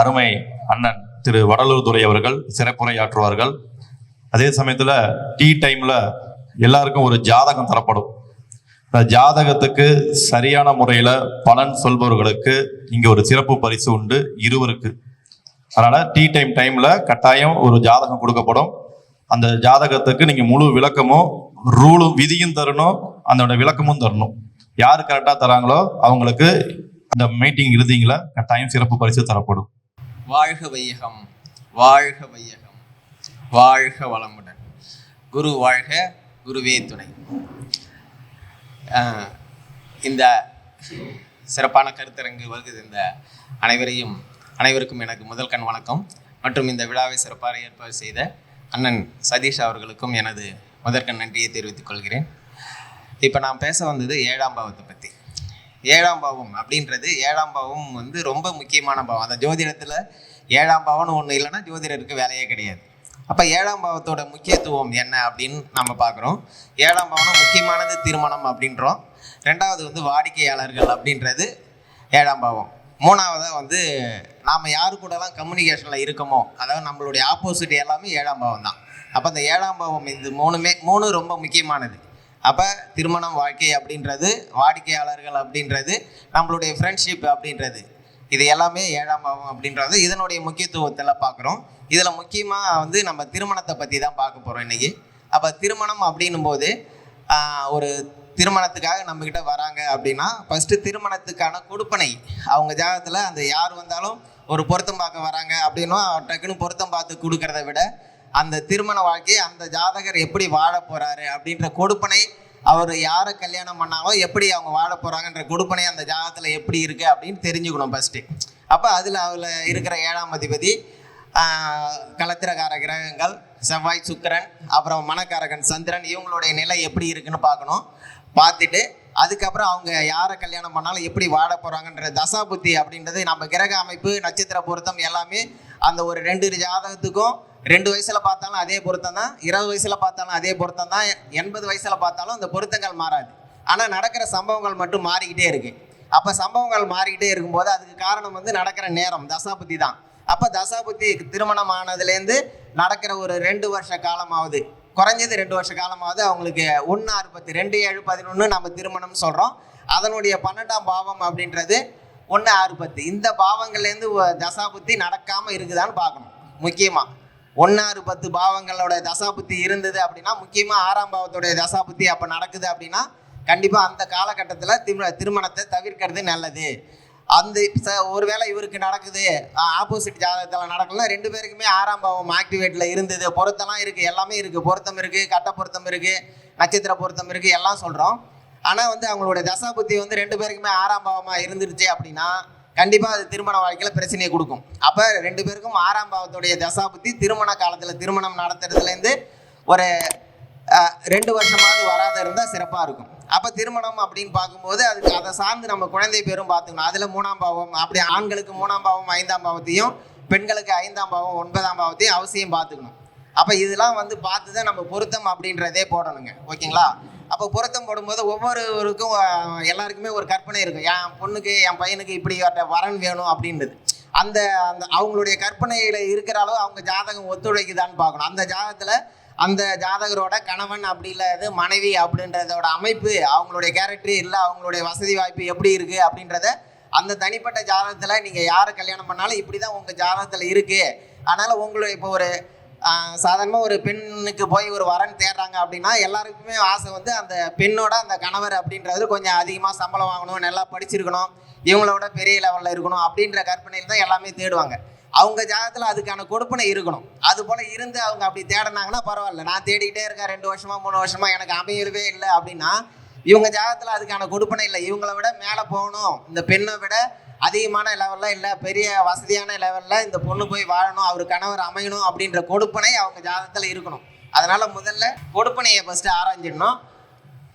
அருமை அண்ணன் திரு வடலூர் துறை அவர்கள் சிறப்புரையாற்றுவார்கள். அதே சமயத்தில் டீ டைமில் எல்லாருக்கும் ஒரு ஜாதகம் தரப்படும். அந்த ஜாதகத்துக்கு சரியான முறையில் பலன் சொல்பவர்களுக்கு இங்கே ஒரு சிறப்பு பரிசு உண்டு இருவருக்கு. அதனால் டீ டைம் டைமில் கட்டாயம் ஒரு ஜாதகம் கொடுக்கப்படும். அந்த ஜாதகத்துக்கு நீங்கள் முழு விளக்கமும் ரூலும் விதியும் தரணும் அதோட விளக்கமும் தரணும். யார் கரெக்டாக தராங்களோ அவங்களுக்கு அந்த மீட்டிங் இறுதிங்கள கட்டாயம் சிறப்பு பரிசு தரப்படும். வாழ்க வையகம் வாழ்க வையகம் வாழ்க வளமுடன். குரு வாழ்க குருவே துணை. இந்த சிறப்பான கருத்தரங்கு வருகிறது. இந்த அனைவரையும் அனைவருக்கும் எனக்கு முதல் கண் வணக்கம். மற்றும் இந்த விழாவை சிறப்பாக ஏற்பாடு செய்த அண்ணன் சதீஷ் அவர்களுக்கும் எனது முதற்கண் நன்றியை தெரிவித்துக் கொள்கிறேன். இப்போ நான் பேச வந்தது ஏழாம் பாவத்தை பற்றி ஏழாம் பாவம் அப்படின்றது ஏழாம் பாவம் வந்து ரொம்ப முக்கியமான பாவம். அந்த ஜோதிடத்தில் ஏழாம் பாவம்னு ஒன்று இல்லைன்னா ஜோதிடருக்கு வேலையே கிடையாது. அப்போ ஏழாம் பாவத்தோட முக்கியத்துவம் என்ன அப்படின்னு நம்ம பார்க்குறோம். ஏழாம் பாவம் முக்கியமானது திருமணம் அப்படின்றோம். ரெண்டாவது வந்து வாடிக்கையாளர்கள் அப்படின்றது ஏழாம் பாவம். மூணாவதாக வந்து நாம் யாரு கூடலாம் கம்யூனிகேஷனில் இருக்கோமோ அதாவது நம்மளுடைய ஆப்போசிட் எல்லாமே ஏழாம் பாவம் தான் அப்போ அந்த ஏழாம் பாவம் இது மூணுமே மூணு ரொம்ப முக்கியமானது. அப்போ திருமணம் வாழ்க்கை அப்படின்றது வாடிக்கையாளர்கள் அப்படின்றது நம்மளுடைய ஃப்ரெண்ட்ஷிப் அப்படின்றது. இது எல்லாமே ஏழாம் பாவம் அப்படின்றது. இதனுடைய முக்கியத்துவத்தில் பார்க்குறோம் இதில் முக்கியமாக வந்து நம்ம திருமணத்தை பற்றி தான் பார்க்க போகிறோம் இன்றைக்கி அப்போ திருமணம் அப்படின்னும் போது ஒரு திருமணத்துக்காக நம்மக்கிட்ட வராங்க அப்படின்னா ஃபஸ்ட்டு திருமணத்துக்கான கொடுப்பனை. அவங்க ஜாகத்தில் அந்த யார் வந்தாலும் ஒரு பொருத்தம் பார்க்க வராங்க அப்படின்னா டக்குன்னு பொருத்தம் பார்த்து கொடுக்கறத விட அந்த திருமண வாழ்க்கையை அந்த ஜாதகர் எப்படி வாழ போறாரு அப்படின்ற கொடுப்பனை அவர் யாரை கல்யாணம் பண்ணாலும் எப்படி அவங்க வாழ போறாங்கன்ற கொடுப்பனை அந்த ஜாதகத்தில் எப்படி இருக்கு அப்படின்னு தெரிஞ்சுக்கணும் ஃபர்ஸ்ட் அப்போ அதில் அதில் இருக்கிற ஏழாம் அதிபதி கலத்திரகார களத்திரகார கிரகங்கள் செவ்வாய் சுக்கிரன் அப்புறம் மனக்காரகன் சந்திரன் இவங்களுடைய நிலை எப்படி இருக்குன்னு பார்க்கணும். பார்த்துட்டு அதுக்கப்புறம் அவங்க யாரை கல்யாணம் பண்ணாலும் எப்படி வாழ போகிறாங்கன்ற தசாபுத்தி அப்படின்றது நம்ம கிரக அமைப்பு நட்சத்திர பொருத்தம் எல்லாமே அந்த ஒரு ரெண்டு ஜாதகத்துக்கும் ரெண்டு வயசுல பார்த்தாலும் அதே பொருத்தம் தான் இருபது வயசுல பார்த்தாலும் அதே பொருத்தம் தான் எண்பது வயசுல பார்த்தாலும் அந்த பொருத்தங்கள் மாறாது. ஆனால் நடக்கிற சம்பவங்கள் மட்டும் மாறிக்கிட்டே இருக்கு. அப்போ சம்பவங்கள் மாறிக்கிட்டே இருக்கும்போது அதுக்கு காரணம் வந்து நடக்கிற நேரம் தசாபுத்தி தான் அப்போ தசாபுத்தி திருமணம் ஆனதுலேருந்து நடக்கிற ஒரு ரெண்டு வருஷ காலமாவது குறைஞ்சது ரெண்டு வருஷ காலமாவது அவங்களுக்கு ஒன்று ஆறு பத்து ரெண்டு ஏழு பதினொன்று நம்ம திருமணம் சொல்கிறோம் அதனுடைய பன்னெண்டாம் பாவம் அப்படின்றது ஒன்று ஆறு பத்து. இந்த பாவங்கள்லேருந்து தசாபுத்தி நடக்காமல் இருக்குதான்னு பார்க்கணும் முக்கியமாக ஒன்னாறு பத்து பாவங்களோட தசாபுத்தி இருந்தது அப்படின்னா முக்கியமாக ஆறாம் பாவத்தோடைய தசாபுத்தி அப்போ நடக்குது அப்படின்னா கண்டிப்பாக அந்த காலகட்டத்தில் திரு திருமணத்தை தவிர்க்கிறது நல்லது. அந்த ச- ஒருவேளை இவருக்கு நடக்குது ஆப்போசிட் ஜாதகத்தில் நடக்கலாம் ரெண்டு பேருக்குமே ஆறாம் பாவம் ஆக்டிவேட்டில் இருந்தது. பொருத்தம்லாம் இருக்குது எல்லாமே இருக்குது பொருத்தம் இருக்குது கட்ட பொருத்தம் இருக்குது நட்சத்திர பொருத்தம் இருக்குது எல்லாம் சொல்கிறோம் ஆனால் வந்து அவங்களோட தசாபுத்தி வந்து ரெண்டு பேருக்குமே ஆறாம் பாவமாக இருந்துருச்சு அப்படின்னா கண்டிப்பாக அது திருமண வாழ்க்கையில் பிரச்சனையை கொடுக்கும். அப்போ ரெண்டு பேருக்கும் ஆறாம் பாவத்துடைய தசாபுத்தி திருமண காலத்தில் திருமணம் நடத்துறதுலேருந்து ஒரு ரெண்டு வருஷமாவது வராத இருந்தால் சிறப்பாக இருக்கும். அப்போ திருமணம் அப்படின்னு பார்க்கும்போது அதுக்கு அதை சார்ந்து நம்ம குழந்தை பேரும் பார்த்துக்கணும். அதில் மூணாம் பாவம் அப்படி ஆண்களுக்கு மூணாம் பாவம் ஐந்தாம் பாவத்தையும் பெண்களுக்கு ஐந்தாம் பாவம் ஒன்பதாம் பாவத்தையும் அவசியம் பார்த்துக்கணும். அப்போ இதெல்லாம் வந்து பார்த்து தான் நம்ம பொருத்தம் அப்படின்றதே போடணுங்க. ஓகேங்களா? அப்போ பொருத்தம் போடும்போது ஒவ்வொருவருக்கும் எல்லாருக்குமே ஒரு கற்பனை இருக்கும். என் பொண்ணுக்கு என் பையனுக்கு இப்படி வரன் வேணும் அப்படின்றது. அந்த அந்த அவங்களுடைய கற்பனையில் இருக்கிற அளவு அவங்க ஜாதகம் ஒத்துழைக்குதான்னு பார்க்கணும். அந்த ஜாதகத்தில் அந்த ஜாதகரோட கணவன் அப்படி இல்லாது மனைவி அப்படின்றதோட அமைப்பு அவங்களுடைய கேரக்டர் இல்லை அவங்களுடைய வசதி வாய்ப்பு எப்படி இருக்குது அப்படின்றத அந்த தனிப்பட்ட ஜாதகத்தில் நீங்கள் யாரை கல்யாணம் பண்ணாலும் இப்படி தான் உங்கள் ஜாதகத்தில் இருக்குது அதனால் உங்களுடைய இப்போ ஒரு சாதாரணமாக ஒரு பெண்ணுக்கு போய் ஒரு வரன் தேடுறாங்க அப்படின்னா எல்லாருக்குமே ஆசை வந்து அந்த பெண்ணோட அந்த கணவர் அப்படின்றது கொஞ்சம் அதிகமாக சம்பளம் வாங்கணும் நல்லா படிச்சிருக்கணும் இவங்களோட பெரிய லெவலில் இருக்கணும் அப்படின்ற கற்பனையில் தான் எல்லாமே தேடுவாங்க. அவங்க ஜாதகத்தில் அதுக்கான கொடுப்பனை இருக்கணும். அது போல் இருந்து அவங்க அப்படி தேடினாங்கன்னா பரவாயில்ல. நான் தேடிக்கிட்டே இருக்கேன் ரெண்டு வருஷமா மூணு வருஷமா எனக்கு அமையவே இல்லை அப்படின்னா இவங்க ஜாதகத்தில் அதுக்கான கொடுப்பனை இல்லை. இவங்கள விட மேலே போகணும். இந்த பெண்ணை விட அதிகமான லெவலில் இல்லை பெரிய வசதியான லெவலில் இந்த பொண்ணு போய் வாழணும் அவர் கணவர் அமையணும் அப்படின்ற கொடுப்பனை அவங்க ஜாதகத்தில் இருக்கணும். அதனால் முதல்ல கொடுப்பனையை ஃபஸ்ட்டு ஆராய்ஞ்சிடணும்.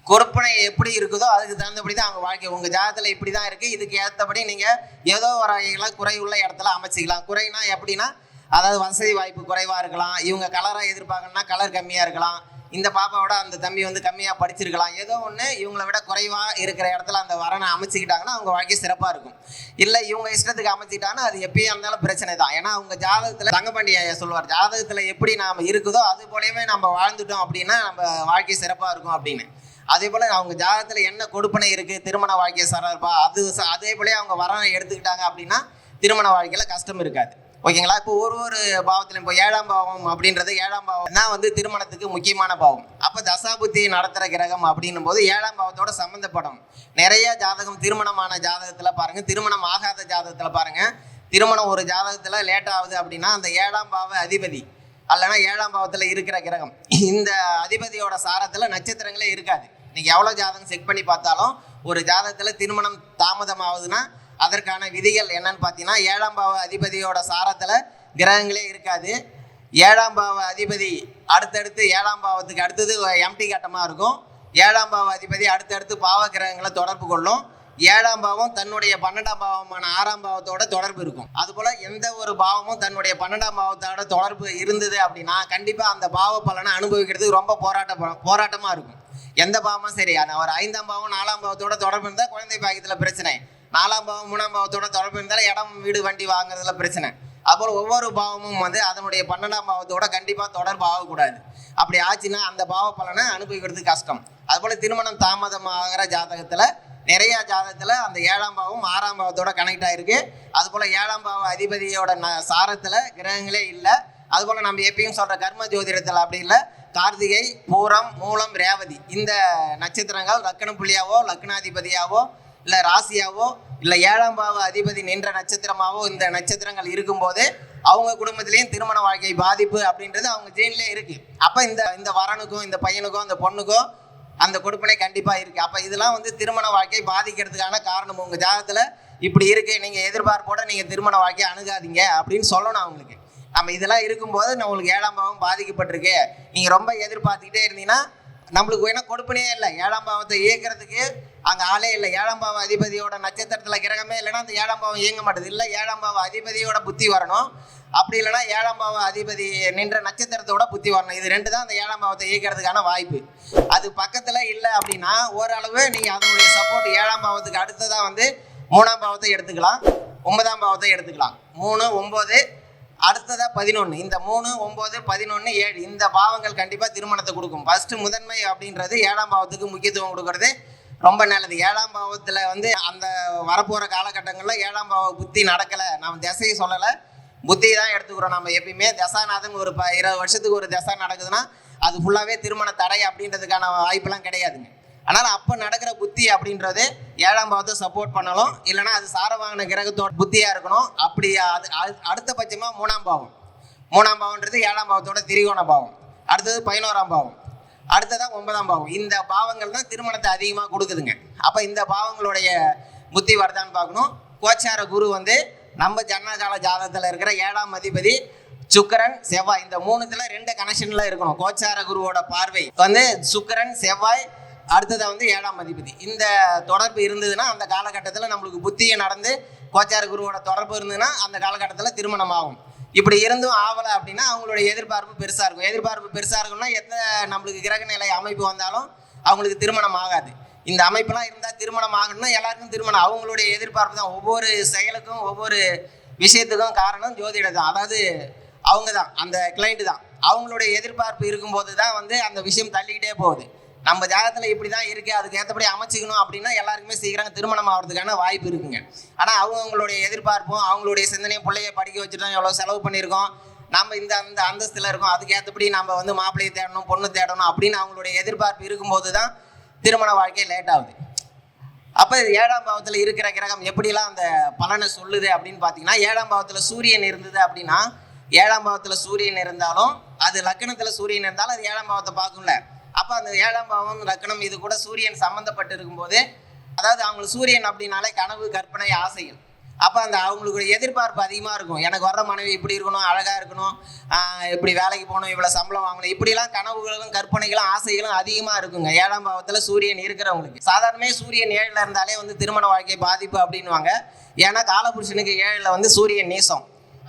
கொடுப்பனை எப்படி இருக்குதோ அதுக்கு தகுந்தபடி தான் அவங்க வாழ்க்கை. உங்கள் ஜாதகத்தில் இப்படி தான் இருக்குது இதுக்கு ஏற்றபடி நீங்கள் ஏதோ ஒரு வகைகளை குறை உள்ள இடத்துல அமைச்சிக்கலாம். குறைனா எப்படின்னா அதாவது வசதி வாய்ப்பு குறைவாக இருக்கலாம். இவங்க கலராக எதிர்பார்க்கணும்னா கலர் கம்மியாக இருக்கலாம். இந்த பாப்பாவோட அந்த தம்பி வந்து கம்மியாக படிச்சிருக்கலாம். ஏதோ ஒன்று இவங்களை விட குறைவாக இருக்கிற இடத்துல அந்த வரனை அமைச்சிக்கிட்டாங்கன்னா அவங்க வாழ்க்கை சிறப்பாக இருக்கும். இல்லை இவங்க இஷ்டத்துக்கு அமைச்சிக்கிட்டாங்கன்னா அது எப்பயும் இருந்தாலும் பிரச்சனை தான். ஏன்னா அவங்க ஜாதகத்தில் தங்கப்பாண்டி ஐயா சொல்லுவார் ஜாதகத்தில் எப்படி நாம் இருக்குதோ அது போலவே நம்ம வாழ்ந்துட்டோம் அப்படின்னா நம்ம வாழ்க்கை சிறப்பாக இருக்கும் அப்படின்னு. அதே போல் அவங்க ஜாதகத்தில் என்ன கொடுப்பனை இருக்குது திருமண வாழ்க்கை சரப்பா அது அதே போலயே அவங்க வரனை எடுத்துக்கிட்டாங்க அப்படின்னா திருமண வாழ்க்கையில் கஷ்டம் இருக்காது. ஓகேங்களா? இப்போ ஒரு ஒரு பாவத்திலும் இப்போ ஏழாம் பாவம் அப்படின்றது ஏழாம் பாவம். தான் வந்து திருமணத்துக்கு முக்கியமான பாவம். அப்போ தசாபுத்தி நடத்துகிற கிரகம் அப்படின்னும் போது ஏழாம் பாவத்தோட சம்மந்தப்படும் நிறைய ஜாதகம் திருமணமான ஜாதகத்தில் பாருங்கள் திருமணம் ஆகாத ஜாதகத்தில் பாருங்கள் திருமணம் ஒரு ஜாதகத்தில் லேட் ஆகுது அப்படின்னா அந்த ஏழாம் பாவ அதிபதி அல்லனா ஏழாம் பாவத்தில் இருக்கிற கிரகம். இந்த அதிபதியோட சாரத்தில் நட்சத்திரங்களே இருக்காது. நீங்கள் எவ்வளோ ஜாதகம் செக் பண்ணி பார்த்தாலும் ஒரு ஜாதகத்தில் திருமணம் தாமதம் ஆகுதுன்னா அதற்கான விதிகள் என்னன்னு பார்த்தீங்கன்னா ஏழாம் பாவ அதிபதியோட சாரத்தில் கிரகங்களே இருக்காது. ஏழாம் பாவ அதிபதி அடுத்தடுத்து ஏழாம் பாவத்துக்கு அடுத்தது எம்டி கட்டமாக இருக்கும். ஏழாம் பாவ அதிபதி அடுத்தடுத்து பாவ கிரகங்களை தொடர்பு கொள்ளும். ஏழாம் பாவம் தன்னுடைய பன்னெண்டாம் பாவமான ஆறாம் பாவத்தோட தொடர்பு இருக்கும். அதுபோல் எந்த ஒரு பாவமும் தன்னுடைய பன்னெண்டாம் பாவத்தோட தொடர்பு இருந்தது அப்படின்னா கண்டிப்பாக அந்த பாவ பலனை அனுபவிக்கிறதுக்கு ரொம்ப போராட்ட போராட்டமாக இருக்கும். எந்த பாவமும் சரி ஒரு ஐந்தாம் பாவம் நாலாம் பாவத்தோட தொடர்பு இருந்தால் குழந்தை பாக்கியத்தில் பிரச்சனை. நாலாம் பாவம் மூணாம் பாவத்தோட தொடர்பு இருந்தாலும் இடம் வீடு வண்டி வாங்குறதுல பிரச்சனை. அப்புறம் ஒவ்வொரு பாவமும் வந்து அதனுடைய பன்னெண்டாம் பாவத்தோட கண்டிப்பாக தொடர்பு ஆகக்கூடாது. அப்படி ஆச்சுன்னா அந்த பாவ பலனை அனுபவிக்கிறது கஷ்டம். அதுபோல் திருமணம் தாமதமாகிற ஜாதகத்தில் நிறைய ஜாதகத்தில் அந்த ஏழாம் பாவம் ஆறாம் பாவத்தோட கனெக்ட் ஆயிருக்கு. அதுபோல் ஏழாம் பாவ அதிபதியோட ந சாரத்தில் கிரகங்களே இல்லை. அதுபோல் நம்ம எப்பயும் சொல்கிற கர்ம ஜோதிடத்தில் அப்படி இல்லை. கார்த்திகை பூரம் மூலம் ரேவதி இந்த நட்சத்திரங்கள் லக்கண புள்ளியாவோ லக்னாதிபதியாவோ இல்லை ராசியாவோ இல்லை ஏழாம் பாவ அதிபதி நின்ற நட்சத்திரமாவோ இந்த நட்சத்திரங்கள் இருக்கும்போது அவங்க குடும்பத்திலையும் திருமண வாழ்க்கை பாதிப்பு அப்படின்றது அவங்க ஜீன்லேயே இருக்கு. அப்போ இந்த இந்த வரனுக்கும் இந்த பையனுக்கும் அந்த பொண்ணுக்கும் அந்த கொடுப்பனை கண்டிப்பாக இருக்கு. அப்போ இதெல்லாம் வந்து திருமண வாழ்க்கை பாதிக்கிறதுக்கான காரணம். உங்கள் ஜாதகத்தில் இப்படி இருக்கு நீங்கள் எதிர்பார்ப்போட நீங்கள் திருமண வாழ்க்கையை அணுகாதீங்க அப்படின்னு சொல்லணும் அவங்களுக்கு. நம்ம இதெல்லாம் இருக்கும்போது நம்மளுக்கு ஏழாம் பாவம் பாதிக்கப்பட்டிருக்கு. நீங்கள் ரொம்ப எதிர்பார்த்துக்கிட்டே இருந்தீங்கன்னா நம்மளுக்கு வேணால் கொடுப்பனே இல்லை. ஏழாம் பாவத்தை இயக்கிறதுக்கு அங்கே ஆளே இல்லை. ஏழாம் பாவம் அதிபதியோட நட்சத்திரத்தில் கிரகமே இல்லைன்னா அந்த ஏழாம் பாவம் இயங்க மாட்டேது. இல்லை ஏழாம் பாவம் அதிபதியோட புத்தி வரணும். அப்படி இல்லைன்னா ஏழாம் பாவ அதிபதி நின்ற நட்சத்திரத்தோட புத்தி வரணும். இது ரெண்டு தான் அந்த ஏழாம் பாவத்தை இயக்கிறதுக்கான வாய்ப்பு. அது பக்கத்தில் இல்லை அப்படின்னா ஓரளவு நீங்கள் அதனுடைய சப்போர்ட் ஏழாம் பாவத்துக்கு அடுத்ததாக வந்து மூணாம் பாவத்தை எடுத்துக்கலாம். ஒன்பதாம் பாவத்தை எடுத்துக்கலாம். மூணு ஒம்பது அடுத்ததாக பதினொன்று இந்த மூணு ஒம்பது பதினொன்று ஏழு. இந்த பாவங்கள் கண்டிப்பாக திருமணத்தை கொடுக்கும். ஃபஸ்ட்டு முதன்மை அப்படின்றது ஏழாம் பாவத்துக்கு முக்கியத்துவம் கொடுக்கறது. ரொம்ப நல்லது. ஏழாம் பாவத்தில் வந்து அந்த வரப்போகிற காலகட்டங்களில் ஏழாம் பாவ புத்தி நடக்கலை. நம்ம திசையை சொல்லலை. புத்தி தான் எடுத்துக்கிறோம் நம்ம எப்பயுமே. தசாநாதன் ஒரு ப இருபது வருஷத்துக்கு ஒரு தசா நடக்குதுன்னா அது ஃபுல்லாகவே திருமண தடை அப்படின்றதுக்கான வாய்ப்பெல்லாம் கிடையாதுங்க. அதனால் அப்போ நடக்கிற புத்தி அப்படின்றது ஏழாம் பாவத்தை சப்போர்ட் பண்ணலாம் இல்லைன்னா அது சாரவாகன கிரகத்தோட புத்தியாக இருக்கணும். அப்படி அது அது- அடுத்த பட்சமாக மூணாம் பாவம். மூணாம் பாவம்ன்றது ஏழாம் பாவத்தோட திரிகோண பாவம். அடுத்தது பதினோராம் பாவம். அடுத்ததான் ஒன்பதாம் பாவம். இந்த பாவங்கள் தான் திருமணத்தை அதிகமாக கொடுக்குதுங்க. அப்போ இந்த பாவங்களுடைய புத்தி வருதான்னு பார்க்கணும். கோச்சார குரு வந்து நம்ம ஜன்னகால ஜாதகத்தில் இருக்கிற ஏழாம் அதிபதி சுக்கரன் செவ்வாய் இந்த மூணுத்துல ரெண்டு கனெக்ஷன்ல இருக்கணும். கோச்சார குருவோட பார்வை வந்து சுக்கரன் செவ்வாய் அடுத்ததை வந்து ஏழாம் அதிபதி. இந்த தொடர்பு இருந்ததுன்னா அந்த காலகட்டத்தில் நம்மளுக்கு புத்தியை நடந்து கோச்சார குருவோட தொடர்பு இருந்ததுன்னா அந்த காலகட்டத்தில் திருமணம் ஆகும் இப்படி இருந்தும் ஆகலை அப்படின்னா அவங்களுடைய எதிர்பார்ப்பு பெருசாக இருக்கும். எதிர்பார்ப்பு பெருசாக இருக்கும்னா எத்தனை நம்மளுக்கு கிரக நிலை அமைப்பு வந்தாலும் அவங்களுக்கு திருமணம் ஆகாது. இந்த அமைப்பெல்லாம் இருந்தால் திருமணம் ஆகணும்னா எல்லாருக்கும் திருமணம். அவங்களுடைய எதிர்பார்ப்பு தான். ஒவ்வொரு செயலுக்கும் ஒவ்வொரு விஷயத்துக்கும் காரணம் ஜோதிடம் தான். அதாவது அவங்க தான். அந்த கிளைண்ட்டு தான். அவங்களுடைய எதிர்பார்ப்பு இருக்கும்போது தான் வந்து அந்த விஷயம் தள்ளிக்கிட்டே போகுது. நம்ம ஜாதகத்தில் இப்படி தான் இருக்குது அதுக்கு ஏற்றபடி அமைச்சிக்கணும் அப்படின்னா எல்லாருக்குமே சீக்கிரம் திருமணம் ஆகிறதுக்கான வாய்ப்பு இருக்குங்க. ஆனால் அவங்களுடைய எதிர்பார்ப்பும் அவங்களுடைய சிந்தனையும் பிள்ளைய படிக்க வச்சுட்டோம் எவ்வளோ செலவு பண்ணியிருக்கோம். நம்ம இந்த அந்த அந்தஸ்தில் இருக்கோம் அதுக்கு ஏற்றபடி நம்ம வந்து மாப்பிள்ளையை தேடணும் பொண்ணு தேடணும் அப்படின்னு அவங்களுடைய எதிர்பார்ப்பு இருக்கும்போது தான் திருமண வாழ்க்கை லேட் ஆகுது. அப்போ ஏழாம் பாவத்தில் இருக்கிற கிரகம் எப்படிலாம் அந்த பலனை சொல்லுது அப்படின்னு பார்த்தீங்கன்னா ஏழாம் பாவத்தில் சூரியன் இருந்தது அப்படின்னா ஏழாம் பாவத்தில் சூரியன் இருந்தாலும் அது லக்னத்தில் சூரியன் இருந்தாலும் அது ஏழாம் பாவத்தை பார்க்கும்ல. அப்போ அந்த ஏழாம் பாவம் லக்னம் இது கூட சூரியன் சம்மந்தப்பட்டு இருக்கும்போது அதாவது அவங்களுக்கு சூரியன் அப்படின்னாலே கனவு கற்பனை ஆசைகள். அப்போ அந்த அவங்களுக்கு எதிர்பார்ப்பு அதிகமாக இருக்கும். எனக்கு வர்ற மனைவி இப்படி இருக்கணும் அழகாக இருக்கணும் இப்படி வேலைக்கு போகணும் இவ்வளோ சம்பளம் வாங்கணும் இப்படிலாம் கனவுகளும் கற்பனைகளும் ஆசைகளும் அதிகமாக இருக்குங்க. ஏழாம் பாவத்தில் சூரியன் இருக்கிறவங்களுக்கு. சாதாரணமே சூரியன் ஏழில் இருந்தாலே வந்து திருமண வாழ்க்கை பாதிப்பு அப்படின்வாங்க ஏன்னா காலபுருஷனுக்கு ஏழில் வந்து சூரியன் நீசம்.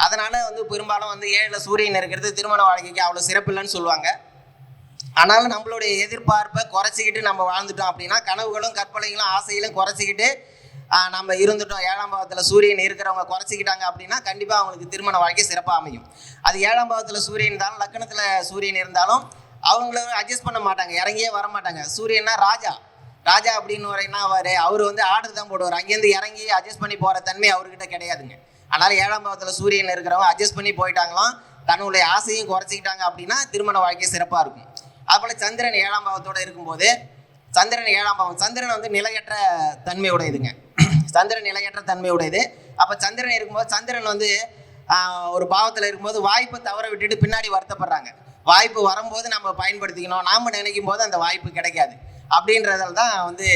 அதனால வந்து பெரும்பாலும் வந்து ஏழில் சூரியன் இருக்கிறது திருமண வாழ்க்கைக்கு அவ்வளோ சிறப்பு இல்லைன்னு சொல்லுவாங்க. ஆனாலும் நம்மளுடைய எதிர்பார்ப்பை குறைச்சிக்கிட்டு நம்ம வாழ்ந்துட்டோம் அப்படின்னா கனவுகளும் கற்பனைகளும் ஆசைகளும் குறைச்சிக்கிட்டு நம்ம இருந்துட்டோம். ஏழாம் பாவத்தில் சூரியன் இருக்கிறவங்க குறைச்சிக்கிட்டாங்க அப்படின்னா கண்டிப்பாக அவங்களுக்கு திருமண வாழ்க்கை சிறப்பாக அமையும். அது ஏழாம் பாவத்தில் சூரியன் இருந்தாலும் லக்னத்தில் சூரியன் இருந்தாலும் அவங்கள அட்ஜஸ்ட் பண்ண மாட்டாங்க. இறங்கியே வர மாட்டாங்க. சூரியன்னா ராஜா. ராஜா அப்படின்னு வரைன்னா என்ன அவர் அவர் வந்து ஆர்டர் தான் போடுவார். அங்கேருந்து இறங்கி அட்ஜஸ்ட் பண்ணி போகிற தன்மை அவர்கிட்ட கிடையாதுங்க. அதனால் ஏழாம் பாவத்தில் சூரியன் இருக்கிறவங்க அட்ஜஸ்ட் பண்ணி போயிட்டாங்களாம் தன்னுடைய ஆசையும் குறைச்சிக்கிட்டாங்க அப்படின்னா திருமண வாழ்க்கை சிறப்பாக இருக்கும். அதுபோல் சந்திரன் ஏழாம் பாவத்தோடு இருக்கும்போது சந்திரன் ஏழாம் பாவம். சந்திரன் வந்து நிலையற்ற தன்மை உடையதுங்க சந்திரன் நிலையற்ற தன்மை உடையது அப்போ சந்திரன் இருக்கும்போது சந்திரன் வந்து ஒரு பாவத்தில் இருக்கும்போது வாய்ப்பை தவற விட்டுட்டு பின்னாடி வருத்தப்படுறாங்க. வாய்ப்பு வரும்போது நம்ம பயன்படுத்திக்கணும். நாம் நினைக்கும் போது அந்த வாய்ப்பு கிடைக்காது. அப்படின்றதால தான் வந்து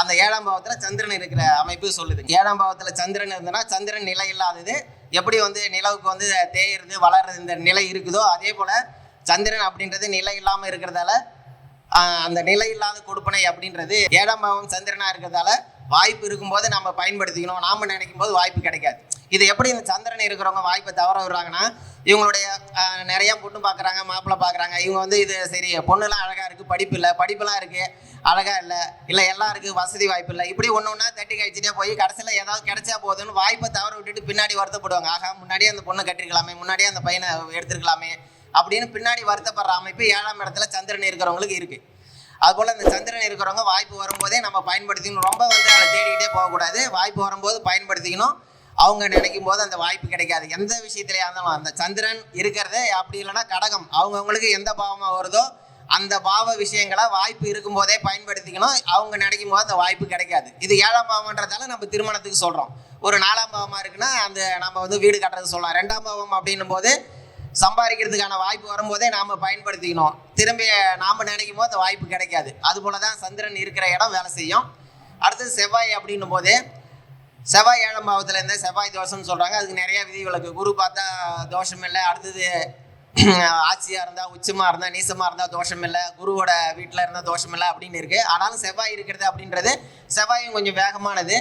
அந்த ஏழாம் பாவத்தில் சந்திரன் இருக்கிற அமைப்பு சொல்லுது. ஏழாம் பாவத்தில் சந்திரன் இருந்ததுன்னா சந்திரன் நிலை இல்லாதது எப்படி வந்து நிலவுக்கு வந்து தேயிறது வளர்றது இந்த நிலை இருக்குதோ அதே போல் சந்திரன் அப்படின்றது நிலை இல்லாமல் இருக்கிறதால அந்த நிலை இல்லாத கொடுப்பனை அப்படின்றது ஏழாம் பாவம் சந்திரனாக இருக்கிறதால வாய்ப்பு இருக்கும்போது நம்ம பயன்படுத்திக்கணும். நாம நினைக்கும் போது வாய்ப்பு கிடைக்காது. இது எப்படி இந்த சந்திரன் இருக்கிறவங்க வாய்ப்பை தவற விடுறாங்கன்னா இவங்களுடைய நிறையா பொண்ணு பார்க்குறாங்க மாப்பிள்ளை பார்க்குறாங்க இவங்க வந்து இது சரி பொண்ணுலாம் அழகாக இருக்குது படிப்பு இல்லை படிப்புலாம் இருக்குது அழகாக இல்லை இல்லை எல்லாம் இருக்குது வசதி வாய்ப்பு இல்லை. இப்படி ஒன்று ஒன்றா தட்டி கழிச்சுட்டே போய் கடைசியில் ஏதாவது கிடைச்சா போதும்னு வாய்ப்பை தவற விட்டுட்டு பின்னாடி வருத்தப்படுவாங்க. ஆகா முன்னாடியே அந்த பொண்ணை கட்டிருக்கலாமே முன்னாடியே அந்த பையனை எடுத்துருக்கலாமே. அப்படின்னு பின்னாடி வருத்தப்படுற அமைப்பு ஏழாம் இடத்துல சந்திரன் இருக்கிறவங்களுக்கு இருக்குது அதுபோல் இந்த சந்திரன் இருக்கிறவங்க வாய்ப்பு வரும்போதே நம்ம பயன்படுத்திக்கணும். ரொம்ப வந்து அதை தேடிக்கிட்டே போகக்கூடாது. வாய்ப்பு வரும்போது பயன்படுத்திக்கணும். அவங்க நினைக்கும் போது அந்த வாய்ப்பு கிடைக்காது. எந்த விஷயத்துலையா இருந்தாலும் அந்த சந்திரன் இருக்கிறது அப்படி இல்லைன்னா கடகம். அவங்கவுங்களுக்கு எந்த பாவமாக வருதோ அந்த பாவ விஷயங்களை வாய்ப்பு இருக்கும்போதே பயன்படுத்திக்கணும். அவங்க நினைக்கும் போது அந்த வாய்ப்பு கிடைக்காது. இது ஏழாம் பாவம்ன்றதால நம்ம திருமணத்துக்கு சொல்கிறோம் ஒரு நாலாம் பாவமாக இருக்குன்னா அந்த நம்ம வந்து வீடு கட்டுறது சொல்லலாம். ரெண்டாம் பாவம் அப்படின்னும் போது சம்பாதிக்கிறதுக்கான வாய்ப்பு வரும்போதே நாம் பயன்படுத்திக்கணும். திரும்பி நாம் நினைக்கும் போது அந்த வாய்ப்பு கிடைக்காது. அதுபோல தான் சந்திரன் இருக்கிற இடம் வேலை செய்யும். அடுத்தது செவ்வாய் அப்படின்னும் போது செவ்வாய் ஏழாம் பாவத்தில் இருந்த செவ்வாய் தோஷம்னு சொல்கிறாங்க அதுக்கு நிறைய விதிவிலக்கு குரு பார்த்தா தோஷம் இல்லை. அடுத்தது ஆட்சியாக இருந்தால் உச்சமாக இருந்தால் நீசமாக இருந்தால் தோஷம் இல்லை. குருவோட வீட்டில் இருந்தால் தோஷம் இல்லை அப்படின்னு இருக்குது ஆனாலும் செவ்வாய் இருக்கிறது அப்படின்றது செவ்வாயும் கொஞ்சம் வேகமானது.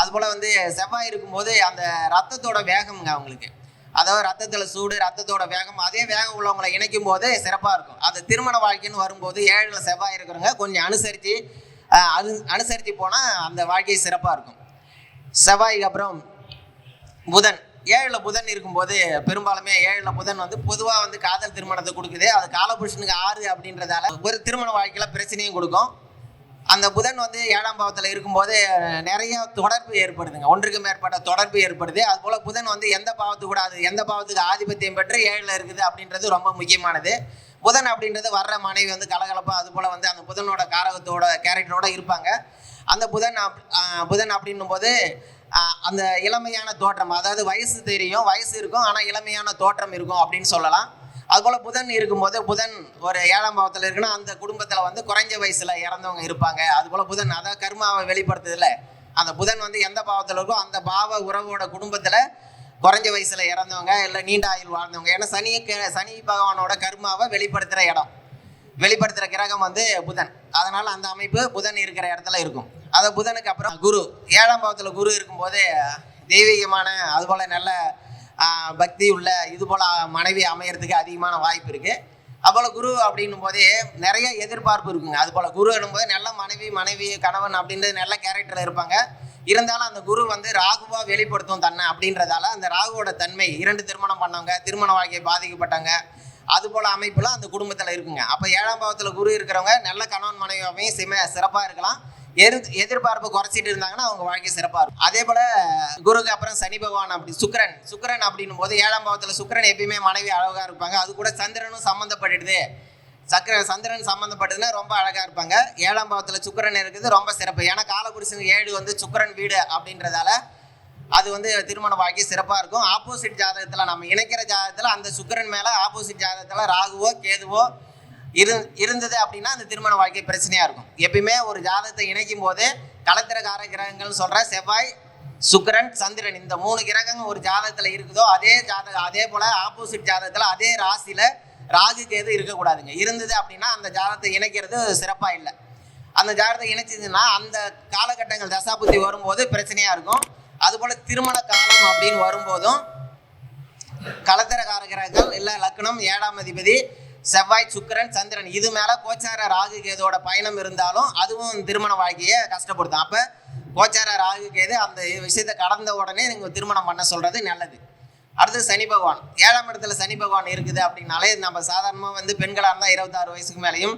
அதுபோல் வந்து செவ்வாய் இருக்கும்போது அந்த ரத்தத்தோட வேகம்ங்க அவங்களுக்கு. அதாவது ரத்தத்தில் சூடு ரத்தத்தோட வேகம் அதே வேகம் உள்ளவங்களை இணைக்கும் போது சிறப்பாக இருக்கும். அது திருமண வாழ்க்கைன்னு வரும்போது ஏழில் செவ்வாய் இருக்கிறவங்க கொஞ்சம் அனுசரித்து அனு அனுசரித்து போனால் அந்த வாழ்க்கை சிறப்பாக இருக்கும். செவ்வாய்க்கு அப்புறம் புதன். ஏழில் புதன் இருக்கும்போது பெரும்பாலுமே ஏழில் புதன் வந்து பொதுவாக வந்து காதல் திருமணத்தை கொடுக்குது. அது காலபுருஷனுக்கு ஆறு அப்படின்றதால ஒரு திருமண வாழ்க்கையில் பிரச்சனையும் கொடுக்கும். அந்த புதன் வந்து ஏழாம் பாவத்தில் இருக்கும்போது நிறைய தொடர்பு ஏற்படுதுங்க. ஒன்றுக்கு மேற்பட்ட தொடர்பு ஏற்படுது. அதுபோல் புதன் வந்து எந்த பாவத்துக்கு கூட அது எந்த பாவத்துக்கு ஆதிபத்தியம் பெற்று ஏழில் இருக்குது அப்படின்றது ரொம்ப முக்கியமானது. புதன் அப்படின்றது வர்ற மனைவி வந்து கலகலப்பாக அது போல் வந்து அந்த புதனோட காரகத்தோட கேரக்டரோட இருப்பாங்க. அந்த புதன் அப்- புதன் அப்படின்னும் போது அந்த இளமையான தோற்றம் அதாவது வயசு தெரியும் வயசு இருக்கும் ஆனால் இளமையான தோற்றம் இருக்கும் அப்படின்னு சொல்லலாம். அதுபோல் புதன் இருக்கும்போது புதன் ஒரு ஏழாம் பாவத்தில் இருக்குன்னா அந்த குடும்பத்தில் வந்து குறைஞ்ச வயசில் இறந்தவங்க இருப்பாங்க. அதுபோல் புதன் அதான் கர்மாவை வெளிப்படுத்துதில்ல அந்த புதன் வந்து எந்த பாவத்தில் இருக்கோ அந்த பாவ உறவோட குடும்பத்தில் குறைஞ்ச வயசில் இறந்தவங்க இல்லை நீண்ட ஆயுள் வாழ்ந்தவங்க ஏன்னா சனி சனி பகவானோட கர்மாவை வெளிப்படுத்துகிற இடம். வெளிப்படுத்துகிற கிரகம் வந்து புதன். அதனால் அந்த அமைப்பு புதன் இருக்கிற இடத்துல இருக்கும். அதை புதனுக்கு அப்புறம் குரு. ஏழாம் பாவத்தில் குரு இருக்கும்போது தெய்வீகமான அதுபோல் நல்ல பக்தி உள்ள இது போல் மனைவி அமையறதுக்கு அதிகமான வாய்ப்பு இருக்குது அதுபோல் குரு அப்படின்னும் போதே நிறைய எதிர்பார்ப்பு இருக்குங்க. அதுபோல் குரு போது நல்ல மனைவி மனைவி கணவன் அப்படின்றது நல்ல கேரக்டரில் இருப்பாங்க. இருந்தாலும் அந்த குரு வந்து ராகுவா வெளிப்படுத்தும் தன்னை அப்படின்றதால அந்த ராகுவோட தன்மை இரண்டு திருமணம் பண்ணவங்க திருமண வாழ்க்கையை பாதிக்கப்பட்டவங்க அது போல அமைப்புலாம் அந்த குடும்பத்தில் இருக்குங்க. அப்போ ஏழாம் பாவத்தில் குரு இருக்கிறவங்க நல்ல கணவன் மனைவியாவையும் சிம சிறப்பாக இருக்கலாம். எரு எதிர்பார்ப்பு குறைச்சிட்டு இருந்தாங்கன்னா அவங்க வாழ்க்கை சிறப்பாக இருக்கும். அதே போல் குருக்கு அப்புறம் சனி பகவான் அப்படி சுக்கரன் சுக்கிரன் அப்படின்னும் போது ஏழாம் பாவத்தில் சுக்கிரன் எப்பயுமே மனைவி அழகாக இருப்பாங்க. அது கூட சந்திரனும் சம்மந்தப்பட்டுடுது சக்கர சந்திரன் சம்மந்தப்பட்டதுன்னா ரொம்ப அழகாக இருப்பாங்க. ஏழாம் பாவத்தில் சுக்கிரன் இருக்குது ரொம்ப சிறப்பு. ஏன்னா காலகுடிசன் ஏழு வந்து சுக்கிரன் வீடு அப்படின்றதால அது வந்து திருமண வாழ்க்கை சிறப்பாக இருக்கும். ஆப்போசிட் ஜாதகத்தில் நம்ம இணைக்கிற ஜாதகத்தில் அந்த சுக்கிரன் மேலே ஆப்போசிட் ஜாதகத்தில் ராகுவோ கேதுவோ இரு இருந்தது அப்படின்னா அந்த திருமண வாழ்க்கை பிரச்சனையாக இருக்கும். எப்பயுமே ஒரு ஜாதகத்தை இணைக்கும் போது கலத்திரகார கிரகங்கள்னு சொல்கிற செவ்வாய் சுக்கரன் சந்திரன் இந்த மூணு கிரகங்கள் ஒரு ஜாதகத்தில் இருக்குதோ அதே ஜாதகம் அதே போல் ஆப்போசிட் ஜாதகத்தில் அதே ராசியில் ராகு கேது இருக்கக்கூடாதுங்க. இருந்தது அப்படின்னா அந்த ஜாதகத்தை இணைக்கிறது சிறப்பாக இல்லை. அந்த ஜாதகத்தை இணைச்சதுன்னா அந்த காலகட்டங்கள் தசாபுத்தி வரும்போது பிரச்சனையாக இருக்கும். அதுபோல் திருமண காலம் அப்படின்னு வரும்போதும் கலத்திரகார கிரகங்கள் இல்லை லக்னம் ஏழாம் அதிபதி செவ்வாய் சுக்கிரன் சந்திரன். இது மேல கோச்சார ராகு கேதோட பயணம் இருந்தாலும் அதுவும் திருமண வாழ்க்கையை கஷ்டப்படுத்தும். அப்ப கோச்சார ராகு கேது அந்த விஷயத்தை கடந்த உடனே நீங்க திருமணம் பண்ண சொல்றது நல்லது. அடுத்து சனி பகவான். ஏழாம் இடத்துல சனி பகவான் இருக்குது அப்படின்னாலே நம்ம சாதாரணமாக வந்து பெண்களாக இருந்தால் இருபத்தாறு வயசுக்கு மேலேயும்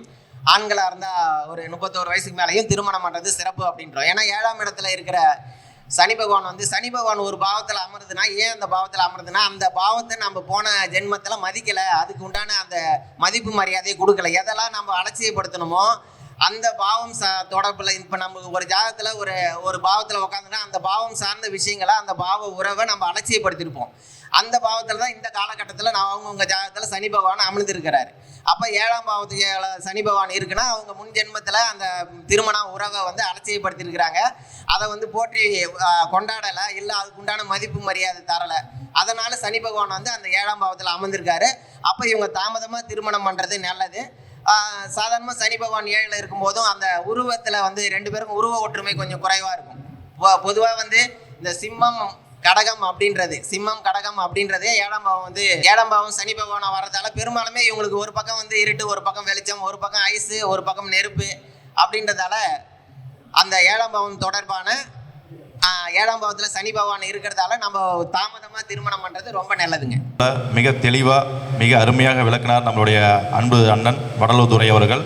ஆண்களாக இருந்தால் ஒரு முப்பத்தோரு வயசுக்கு மேலேயும் திருமணம் பண்ணுறது சிறப்பு அப்படின்றோம். ஏன்னா ஏழாம் இடத்துல இருக்கிற சனி பகவான் வந்து சனி பகவான் ஒரு பாவத்தில் அமருதுன்னா ஏன் அந்த பாவத்தில் அமருதுன்னா அந்த பாவத்தை நம்ம போன ஜென்மத்தில் மதிக்கலை. அதுக்கு உண்டான அந்த மதிப்பு மரியாதையை கொடுக்கல. எதெல்லாம் நம்ம அலட்சியப்படுத்தணுமோ அந்த பாவம் சா தொடர்பில் இப்போ நம்ம ஒரு ஜாதகத்தில் ஒரு ஒரு பாவத்தில் உட்காந்துனா அந்த பாவம் சார்ந்த விஷயங்களை அந்த பாவ உறவை நம்ம அலட்சியப்படுத்தியிருப்போம் அந்த பாவத்தில் தான் இந்த காலகட்டத்தில் நான் அவங்கவுங்க ஜாதகத்தில் சனி பகவான் அமர்ந்திருக்கிறாரு. அப்போ ஏழாம் பாவத்துக்கு சனி பகவான் இருக்குன்னா அவங்க முன் ஜென்மத்தில் அந்த திருமண உறவை வந்து அலட்சியப்படுத்தியிருக்கிறாங்க. அதை வந்து போற்றி கொண்டாடலை. இல்லை அதுக்குண்டான மதிப்பு மரியாதை தரலை. அதனால் சனி பகவான் வந்து அந்த ஏழாம் பாவத்தில் அமர்ந்திருக்காரு. அப்போ இவங்க தாமதமாக திருமணம் பண்ணுறது நல்லது. சாதாரணமாக சனி பகவான் ஏழில் இருக்கும்போதும் அந்த உருவத்தில் வந்து ரெண்டு பேருக்கும் உருவ ஒற்றுமை கொஞ்சம் குறைவாக இருக்கும். பொதுவாக வந்து இந்த சிம்மம் கடகம் அப்படின்றது சிம்மம் கடகம் அப்படின்றதே ஏழாம் பாவம் வந்து ஏழாம் பாவம் சனி பகவானா வர்றதால பெரும்பாலுமே இவங்களுக்கு ஒரு பக்கம் வந்து இருட்டு ஒரு பக்கம் வெளிச்சம் ஒரு பக்கம் ஐஸு ஒரு பக்கம் நெருப்பு அப்படின்றதால அந்த ஏழாம் பாவம் தொடர்பான ஏழாம் பாவத்தில் சனி பகவான் இருக்கிறதால நம்ம தாமதமாக திருமணம் பண்ணுறது ரொம்ப நல்லதுங்க. மிக தெளிவாக மிக அருமையாக விளக்கினார் நம்மளுடைய அன்பு அண்ணன் வடலூர் துறை அவர்கள்.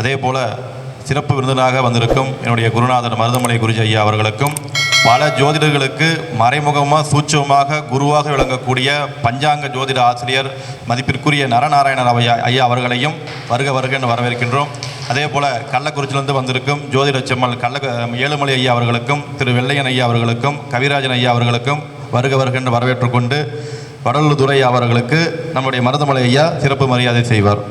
அதே போல் சிறப்பு விருந்தினராக வந்திருக்கும் என்னுடைய குருநாதர் மருதமலை குருஜி ஐயா அவர்களுக்கும் பல ஜோதிடர்களுக்கு மறைமுகமாக சூட்சமாக குருவாக விளங்கக்கூடிய பஞ்சாங்க ஜோதிட ஆசிரியர் மதிப்பிற்குரிய நரநாராயணர் ஐயா ஐயா அவர்களையும் வருக வருக என்று வரவேற்கின்றோம். அதே போல் கள்ளக்குறிச்சியிலிருந்து வந்திருக்கும் ஜோதிட செம்மல் கள்ள ஏழுமலை ஐயா அவர்களுக்கும் திரு வெள்ளையன் ஐயா அவர்களுக்கும் கவிராஜன் ஐயா அவர்களுக்கும் வருக வருக என்று வரவேற்றுக்கொண்டு வடலூர் துரை அவர்களுக்கு நம்முடைய மருதமலை ஐயா சிறப்பு மரியாதை செய்வார்.